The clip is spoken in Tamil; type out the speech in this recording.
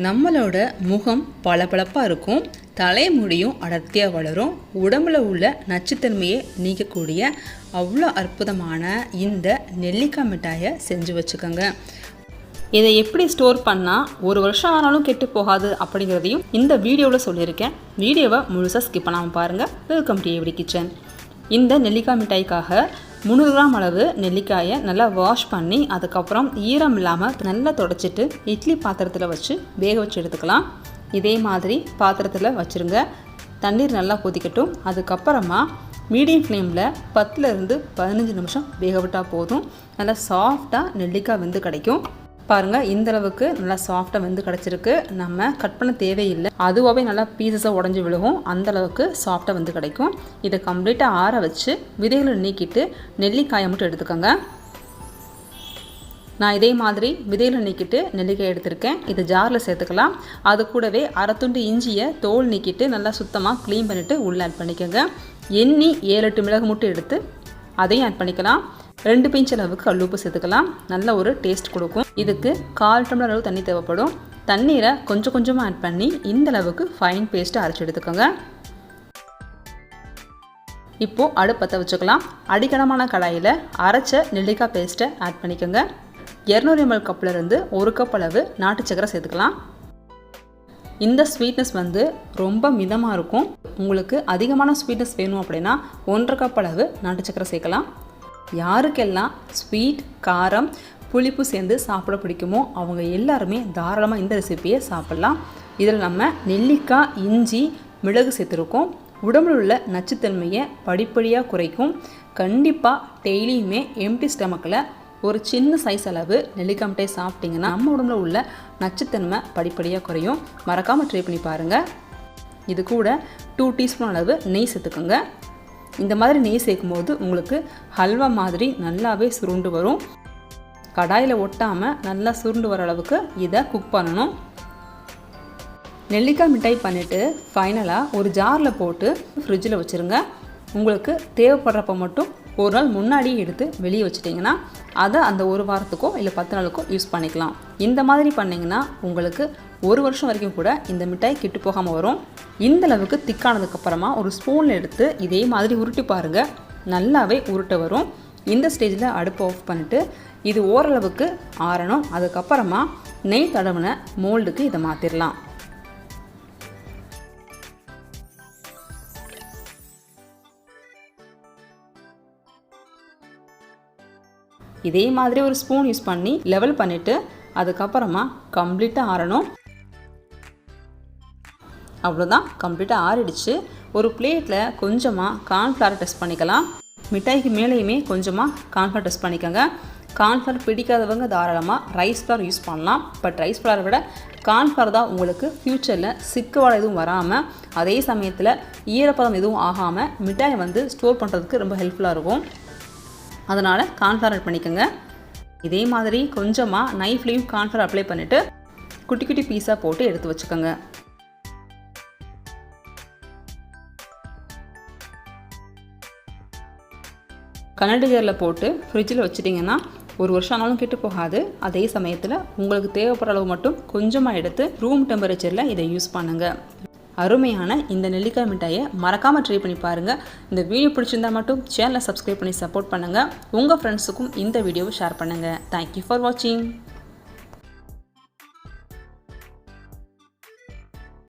நம்மளோட முகம் பளபளப்பாக இருக்கும் தலைமுடியும் அடர்த்தியாக வளரும் உடம்புல உள்ள நச்சுத்தன்மையை நீக்கக்கூடிய அவ்வளோ அற்புதமான இந்த நெல்லிக்காய் மிட்டாயை செஞ்சு வச்சுக்கோங்க. இதை எப்படி ஸ்டோர் பண்ணால் ஒரு வருஷம் ஆனாலும் கெட்டு போகாது அப்படிங்கிறதையும் இந்த வீடியோவில் சொல்லியிருக்கேன். வீடியோவை முழுசாக ஸ்கிப் பண்ணாமல் பாருங்கள் வெல்கம் டு எவ்ரி கிச்சன் இந்த நெல்லிக்காய் மிட்டாய்க்காக முந்நூறு கிராம் அளவு நெல்லிக்காயை நல்லா வாஷ் பண்ணி அதுக்கப்புறம் ஈரம் இல்லாமல் நல்லா தொடச்சிட்டு இட்லி பாத்திரத்தில் வச்சு வேக வச்சு எடுத்துக்கலாம். இதே மாதிரி பாத்திரத்தில் வச்சுருங்க. தண்ணீர் நல்லா கொதிக்கட்டும். அதுக்கப்புறமா மீடியம் ஃப்ளேமில் பத்துலேருந்து பதினஞ்சு நிமிஷம் வேக விட்டால் போதும். நல்லா சாஃப்டாக நெல்லிக்காய் வெந்து கிடைக்கும். பாருங்கள் இந்த அளவுக்கு நல்லா சாஃப்டாக வெந்து கிடச்சிருக்கு. நம்ம கட் பண்ண தேவையில்லை. அதுவாகவே நல்லா பீசஸாக உடஞ்சி விழுகும். அந்தளவுக்கு சாஃப்டாக வந்து கிடைக்கும். இதை கம்ப்ளீட்டாக ஆற வச்சு விதைகளை நீக்கிட்டு நெல்லிக்காயை மட்டும் எடுத்துக்கோங்க. நான் இதே மாதிரி விதைகளை நீக்கிட்டு நெல்லிக்காய் எடுத்திருக்கேன். இது ஜாரில் சேர்த்துக்கலாம். அது கூடவே அரை துண்டு இஞ்சியை தோல் நீக்கிட்டு நல்லா சுத்தமாக க்ளீன் பண்ணிவிட்டு உள்ளே ஆட் பண்ணிக்கோங்க. எண்ணி ஏழு எட்டு மிளகு மட்டும் எடுத்து அதையும் ஆட் பண்ணிக்கலாம். ரெண்டு பிஞ்ச் அளவுக்கு கல்லுப்பு சேர்த்துக்கலாம். நல்ல ஒரு டேஸ்ட் கொடுக்கும். இதுக்கு கால் டம்ளர் அளவு தண்ணி தேவைப்படும். தண்ணீரை கொஞ்சம் கொஞ்சமாக ஆட் பண்ணி இந்த அளவுக்கு ஃபைன் பேஸ்ட்டு அரைச்சி எடுத்துக்கோங்க. இப்போது அடுப்பத்தை வச்சுக்கலாம். அடிக்கடமான கடாயில் அரைச்ச நெல்லிக்காய் பேஸ்ட்டை ஆட் பண்ணிக்கோங்க. இரநூறு எம்எல் கப்பிலிருந்து ஒரு கப் அளவு நாட்டு சக்கரை சேர்த்துக்கலாம். இந்த ஸ்வீட்னஸ் வந்து ரொம்ப மிதமாக இருக்கும். உங்களுக்கு அதிகமான ஸ்வீட்னஸ் வேணும் அப்படின்னா ஒன்றரை கப் அளவு நாட்டு சக்கரை சேர்க்கலாம். யாருக்கெல்லாம் ஸ்வீட் காரம் புளிப்பு சேர்ந்து சாப்பிட பிடிக்குமோ அவங்க எல்லாருமே தாராளமாக இந்த ரெசிப்பியை சாப்பிட்லாம். இதில் நம்ம நெல்லிக்காய் இஞ்சி மிளகு சேர்த்துருக்கோம். உடம்புல உள்ள நச்சுத்தன்மையை படிப்படியாக குறைக்கும். கண்டிப்பாக டெய்லியுமே எம்டி ஸ்டமக்கில் ஒரு சின்ன சைஸ் அளவு நெல்லிக்காய் மிட்டாய் சாப்பிட்டிங்கன்னா நம்ம உடம்புல உள்ள நச்சுத்தன்மை படிப்படியாக குறையும். மறக்காமல் ட்ரை பண்ணி பாருங்கள் இது கூட டூ டீஸ்பூன் அளவு நெய் சேர்த்துக்கோங்க. இந்த மாதிரி நெய் சேர்க்கும் போது உங்களுக்கு ஹல்வா மாதிரி நல்லாவே சுருண்டு வரும். கடாயில் ஒட்டாமல் நல்லா சுருண்டு வர அளவுக்கு இதை குக் பண்ணணும். நெல்லிக்காய் மிட்டாய் பண்ணிவிட்டு ஃபைனலாக ஒரு ஜாரில் போட்டு ஃப்ரிட்ஜில் வச்சுருங்க. உங்களுக்கு தேவைப்படுறப்ப மட்டும் ஒரு நாள் முன்னாடியே எடுத்து வெளியே வச்சுட்டிங்கன்னா அதை அந்த ஒரு வாரத்துக்கோ இல்லை பத்து நாளுக்கோ யூஸ் பண்ணிக்கலாம். இந்த மாதிரி பண்ணிங்கன்னா உங்களுக்கு ஒரு வருஷம் வரைக்கும் கூட இந்த மிட்டாய் கெட்டு போகாமல் வரும். இந்த அளவுக்கு திக்கானதுக்கப்புறமா ஒரு ஸ்பூனில் எடுத்து இதே மாதிரி உருட்டி பாருங்கள் நல்லாவே உருட்ட வரும். இந்த ஸ்டேஜில் அடுப்பை ஆஃப் பண்ணிவிட்டு இது ஓரளவுக்கு ஆறணும். அதுக்கப்புறமா நெய் தடவின மோல்டுக்கு இதை மாற்றிடலாம் இதே மாதிரி ஒரு ஸ்பூன் யூஸ் பண்ணி லெவல் பண்ணிவிட்டு அதுக்கப்புறமா கம்ப்ளீட்டாக ஆறணும். அவ்வளோதான் கம்ப்ளீட்டாக ஆறிடுச்சு. ஒரு பிளேட்டில் கொஞ்சமாக கார்ன்ஃப்ளவர் டெஸ்ட் பண்ணிக்கலாம். மிட்டாய்க்கு மேலேயுமே கொஞ்சமாக கார்ன்ஃப்ளவர் டெஸ்ட் பண்ணிக்கோங்க. கார்ன்ஃப்ளவர் பிடிக்காதவங்க தாராளமாக ரைஸ் ஃப்ளவர் யூஸ் பண்ணலாம். பட் ரைஸ் ஃப்ளவரை விட கார்ன்ஃப்ளவர் தான் உங்களுக்கு ஃப்யூச்சரில் சிக்கவாடை எதுவும் வராமல் அதே சமயத்தில் ஈரப்பதம் எதுவும் ஆகாமல் மிட்டாயை வந்து ஸ்டோர் பண்ணுறதுக்கு ரொம்ப ஹெல்ப்ஃபுல்லாக இருக்கும். அதனால் கார்ன்ஃப்ளவர் ஆட் பண்ணிக்கோங்க. இதே மாதிரி கொஞ்சமாக நைஃப்லேயும் கார்ன்ஃப்ளவர் அப்ளை பண்ணிவிட்டு குட்டி குட்டி பீஸாக போட்டு எடுத்து வச்சுக்கோங்க. கண்ணாடி ஜாரில் போட்டு ஃப்ரிட்ஜில் வச்சிட்டிங்கன்னா ஒரு வருஷம் ஆனாலும் கெட்டு போகாது. அதே சமயத்தில் உங்களுக்கு தேவைப்படுற அளவு மட்டும் கொஞ்சமாக எடுத்து ரூம் டெம்பரேச்சரில் இதை யூஸ் பண்ணுங்கள் அருமையான இந்த நெல்லிக்காய் மிட்டாயை மறக்காமல் ட்ரை பண்ணி பாருங்கள் இந்த வீடியோ பிடிச்சிருந்தா மட்டும் சேனலை சப்ஸ்கிரைப் பண்ணி சப்போர்ட் பண்ணுங்கள் உங்கள் ஃப்ரெண்ட்ஸுக்கும் இந்த வீடியோவை ஷேர் பண்ணுங்கள் தேங்க்யூ ஃபார் வாட்சிங்